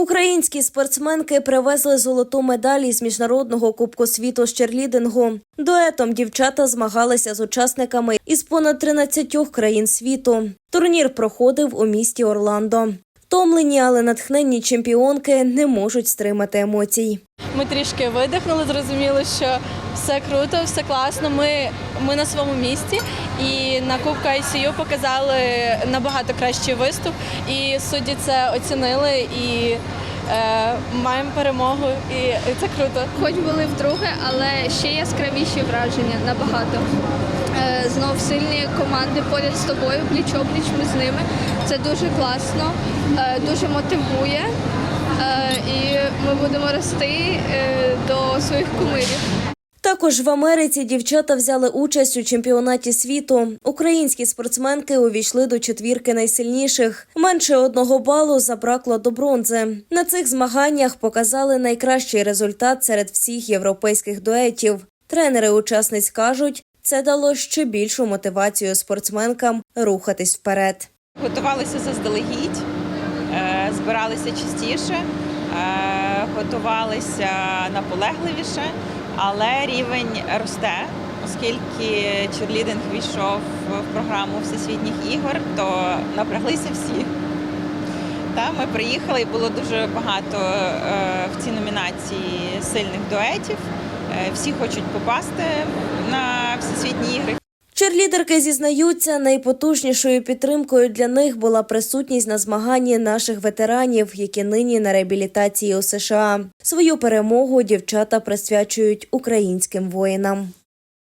Українські спортсменки привезли золоту медаль із міжнародного кубку світу з черлідингу. Дуетом дівчата змагалися з учасниками із понад 13 країн світу. Турнір проходив у місті Орландо. Втомлені, але натхненні чемпіонки не можуть стримати емоцій. Ми трішки видихнули, зрозуміли, що все круто, все класно. Ми, ми на своєму місці і на Кубку ICU показали набагато кращий виступ. І судді це оцінили і е, маємо перемогу. І, це круто. Хоч були вдруге, але ще яскравіші враження набагато. Е, Знов сильні команди поряд з тобою, пліч-опліч ми з ними. Це дуже класно, е, дуже мотивує. Е, І ми будемо рости е, до своїх кумирів. Також в Америці дівчата взяли участь у чемпіонаті світу. Українські спортсменки увійшли до четвірки найсильніших. Менше одного балу забракло до бронзи. На цих змаганнях показали найкращий результат серед всіх європейських дуетів. Тренери учасниць кажуть, це дало ще більшу мотивацію спортсменкам рухатись вперед. Готувалися заздалегідь, е, збиралися частіше, е, готувалися наполегливіше, але рівень росте, оскільки черлідинг війшов в програму всесвітніх ігор, то напряглися всі. Та ми приїхали і було дуже багато е, в цій номінації сильних дуетів. Е, Всі хочуть попасти на всесвітні ігри. Черлідерки зізнаються, найпотужнішою підтримкою для них була присутність на змаганні наших ветеранів, які нині на реабілітації у США. Свою перемогу дівчата присвячують українським воїнам.